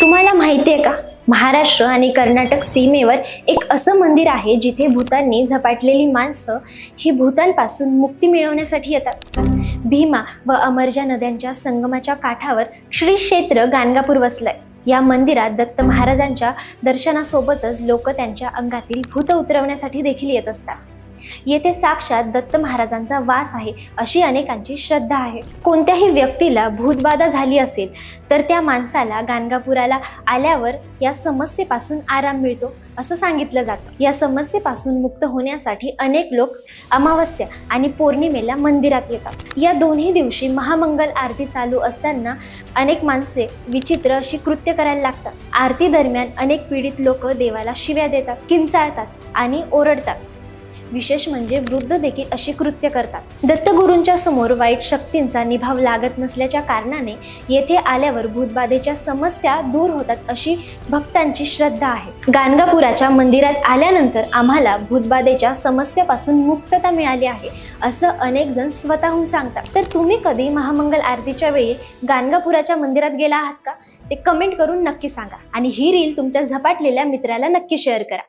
तुम्हाला माहिती आहे का? महाराष्ट्र आणि कर्नाटक सीमेवर एक असं मंदिर आहे जिथे भूतांनी झपाटलेली माणसं ही भूतांपासून मुक्ती मिळवण्यासाठी येतात. भीमा व अमरजा नद्यांच्या संगमाच्या काठावर श्री क्षेत्र गाणगापूर वसलंय. या मंदिरात दत्त महाराजांच्या दर्शनासोबतच लोक त्यांच्या अंगातील भूत उतरवण्यासाठी देखील येत असतात. येथे साक्षात दत्त महाराजांचा वास आहे अशी अनेकांची श्रद्धा आहे. कोणत्याही व्यक्तीला भूतबाधा झाली असेल तर त्या माणसाला गाणगापुराला आल्यावर या समस्येपासून आराम मिळतो असं सांगितलं जातं. या समस्येपासून मुक्त होण्यासाठी अनेक लोक अमावस्या आणि पौर्णिमेला मंदिरात येतात. या दोन्ही दिवशी महामंगल आरती चालू असताना अनेक माणसे विचित्र अशी कृत्य करायला लागतात. आरती दरम्यान अनेक पीडित लोक देवाला शिव्या देतात किंचाळतात आणि ओरडतात. विशेष म्हणजे वृद्ध देखील अशी कृत्य करतात. दत्तगुरूंच्या समोर वाईट शक्तींचा निभाव लागत नसल्याच्या कारणाने येथे आल्यावर भूतबाधेच्या समस्या दूर होतात अशी भक्तांची श्रद्धा आहे. गाणगापुराच्या मंदिरात आल्यानंतर आम्हाला भूतबाधेच्या समस्येपासून मुक्तता मिळाली आहे असं अनेक जण स्वतःहून सांगतात. तर तुम्ही कधी महामंगल आरतीच्या वेळी गाणगापुराच्या मंदिरात गेला आहात का? ते कमेंट करून नक्की सांगा. आणि ही रील तुमच्या झपाटलेल्या मित्राला नक्की शेअर करा.